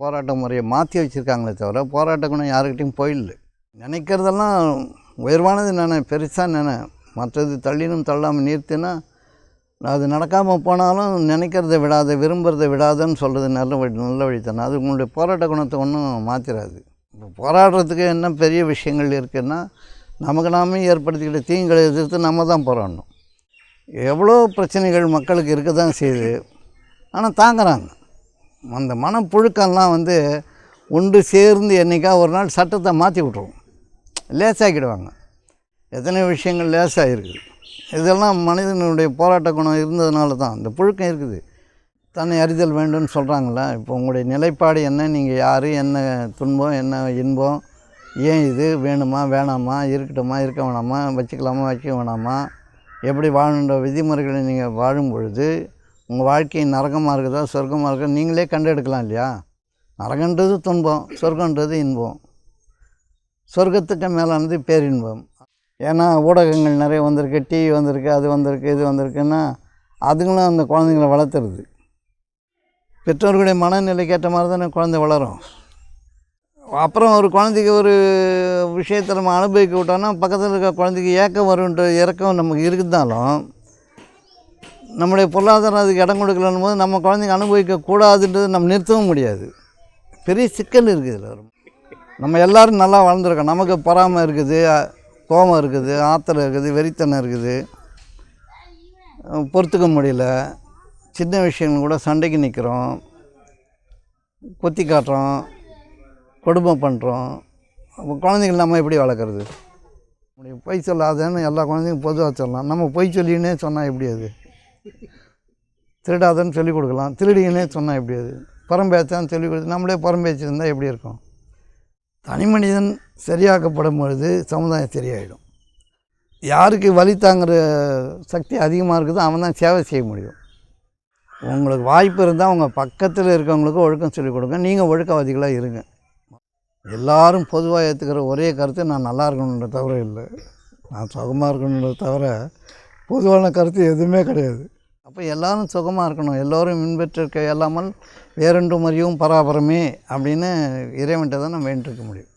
போராட்ட முறையை மாற்றி வச்சுருக்காங்களே தவிர போராட்ட குணம் யாருக்கிட்டையும் போயிடல நினைக்கிறதெல்லாம் உயர்வானது நினை பெருசாக நினை மற்றது தள்ளினும் தள்ளாமல் நிறுத்தினா அது நடக்காமல் போனாலும் நினைக்கிறத விடாத விரும்புகிறத விடாதன்னு சொல்கிறது நல்ல வழி நல்ல வழித்தானே அது உங்களுடைய போராட்ட குணத்தை ஒன்றும் மாற்றிடாது இப்போ போராடுறதுக்கு என்ன பெரிய விஷயங்கள் இருக்குதுன்னா நமக்கு நாமே ஏற்படுத்திக்கிட்ட தீங்களை எதிர்த்து நம்ம தான் போராடணும். எவ்வளோ பிரச்சனைகள் மக்களுக்கு இருக்க தான் செய்யுது. ஆனால் தாங்குறாங்க. அந்த மனப்புழுக்கம்லாம் வந்து ஒன்று சேர்ந்து என்றைக்கா ஒரு நாள் சட்டத்தை மாற்றி விட்ருவோம் லேசாக்கிடுவாங்க. எத்தனை விஷயங்கள் லேசாக இருக்குது இதெல்லாம் மனிதனுடைய போராட்ட குணம் இருந்ததுனால தான் இந்த புழுக்கம் இருக்குது. தன்னை அறிதல் வேண்டும்னு சொல்கிறாங்களே இப்போ உங்களுடைய நிலைப்பாடு என்ன? நீங்கள் யார்? என்ன துன்பம்? என்ன இன்பம்? ஏன் இது? வேணுமா? வேணாமா? இருக்கட்டுமா? இருக்க வேணாமா? வச்சுக்கலாமா? வைக்க வேணாமா? எப்படி வாழணுன்ற விதிமுறைகளை நீங்கள் வாழும் பொழுது உங்கள் வாழ்க்கை நரகமாக இருக்குதா சொர்க்கமாக இருக்குதா நீங்களே கண்டெடுக்கலாம் இல்லையா? நரகன்றது துன்பம் சொர்க்கன்றது இன்பம். சொர்க்கத்துக்கு மேலானது பேரின்பம். ஏன்னா ஊடகங்கள் நிறைய வந்திருக்கு டிவி வந்திருக்கு அது வந்திருக்கு இது வந்திருக்குன்னா அதுங்களும் அந்த குழந்தைங்கள வளர்த்துறது பெற்றோர்களுடைய மனநிலைக்கு ஏற்ற மாதிரி தானே குழந்தை வளரும். அப்புறம் ஒரு குழந்தைக்கு ஒரு விஷயத்தை நம்ம அனுபவிக்க விட்டோம்னா பக்கத்தில் இருக்க குழந்தைக்கு ஏக்கம் வருன்ற இறக்கம் நமக்கு இருந்தாலும் நம்முடைய பொருளாதாரம் அதுக்கு இடம் கொடுக்கலன்னு போது நம்ம குழந்தைங்க அனுபவிக்க கூடாதுன்றது நம்ம நிறுத்தவும் முடியாது. பெரிய சிக்கல் இருக்குது இதில். நம்ம எல்லாரும் நல்லா வளர்ந்துருக்கோம். நமக்கு பொறாமை இருக்குது கோபம் இருக்குது ஆத்திரம் இருக்குது வெறித்தனம் இருக்குது. பொறுத்துக்க முடியல. சின்ன விஷயங்கள் கூட சண்டைக்கு நிற்கிறோம் கொத்தி காட்டுறோம். கொடுமை பண்ணுறோம் அப்போ குழந்தைகள் நம்ம எப்படி வளர்க்குறது? பொய் சொல்லாதேன்னு எல்லா குழந்தையும் பொதுவாக சொல்லலாம். நம்ம பொய் சொல்லின்னே சொன்னால் எப்படி அது? திருடாதன்னு சொல்லிக் கொடுக்கலாம். திருடிங்கன்னே சொன்னால் எப்படி அது? பரம்பேச்சான்னு சொல்லிக் கொடுத்து நம்மளே பரம்பேச்சிருந்தால் எப்படி இருக்கும்? தனி மனிதன் சரியாக்கப்படும் பொழுது சமுதாயம் சரியாயிடும். யாருக்கு வழி தாங்குற சக்தி அதிகமாக இருக்குதோ அவன் தான் சேவை செய்ய முடியும். உங்களுக்கு வாய்ப்பு இருந்தால் உங்கள் பக்கத்தில் இருக்கவங்களுக்கு ஒழுக்கம் சொல்லிக் கொடுங்க. நீங்கள் ஒழுக்கவாதிகளாக இருங்க. எல்லாரும் பொதுவாக ஏற்றுக்கிற ஒரே கருத்து நான் நல்லா இருக்கணுன்ற தவிர இல்லை. நான் சுகமாக இருக்கணுன்ற தவிர பொதுவான கருத்து எதுவுமே கிடையாது. அப்போ எல்லாரும் சுகமாக இருக்கணும். எல்லோரும் மின்பற்றிருக்க இல்லாமல் வேறென்றும் அறியும் பராபரமே அப்படின்னு இறைவன்கிட்ட தான் நம்ம வேண்டிருக்க முடியும்.